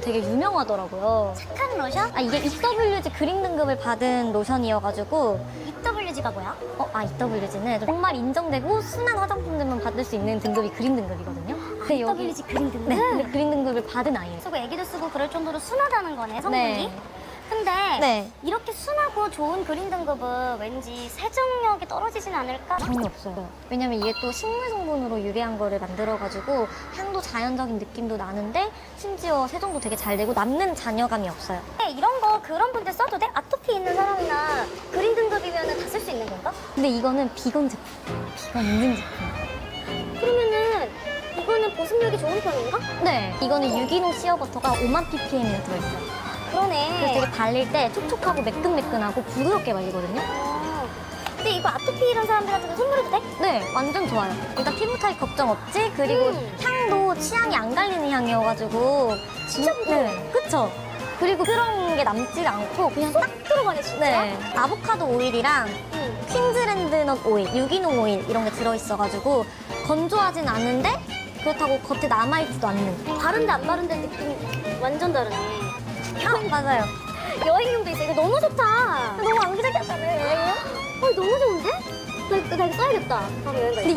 되게 유명하더라고요. 착한 로션? 아 이게 EWG 그린 등급을 받은 로션이어가지고 EWG가 뭐야? 어, 아 EWG는 정말 인정되고 순한 화장품들만 받을 수 있는 등급이 그린 등급이거든요. 근데 여기- EWG 그린 등급? 네, 근데 그린 등급을 받은 아이예요. 쓰고 애기도 쓰고 그럴 정도로 순하다는 거네 성분이. 네. 근데 네. 이렇게 순하고 좋은 그린 등급은 왠지 세정력이 떨어지진 않을까? 전혀 없어요. 왜냐면 이게 또 식물 성분으로 유래한 거를 만들어가지고 향도 자연적인 느낌도 나는데 심지어 세정도 되게 잘 되고 남는 잔여감이 없어요. 네, 이런 거 그런 분들 써도 돼? 아토피 있는 사람이나 그린 등급이면 다 쓸 수 있는 건가? 근데 이거는 비건 제품. 비건 인증 제품. 그러면은 이거는 보습력이 좋은 편인가? 네. 이거는 유기농 시어버터가 5만 ppm이 들어있어요. 그러네. 그래서 되게 발릴 때 촉촉하고 매끈매끈하고 부드럽게 말리거든요. 어. 근데 이거 아토피 이런 사람들한테 선물해도 돼? 네, 완전 좋아요. 일단 피부 타입 걱정 없지? 그리고 음. 향도 취향이 안 갈리는 향이어가지고 진짜 부드러워. 네, 그쵸? 그리고 그런 게 남지 않고 그냥 딱 들어가네 진짜. 네, 아보카도 오일이랑 응. 퀸즈랜드넛 오일, 유기농 오일 이런 게 들어있어가지고 건조하진 않은데 그렇다고 겉에 남아있지도 않는. 바른데 안 바른데 느낌 완전 다르네. 아, 맞아요. 여행용도 있어. 이거 너무 좋다. 너무 앙기자기하잖아요, 여행요? 어, 너무 좋은데? 나, 이거- 나 이거 써야겠다. 다음에 여행. 근데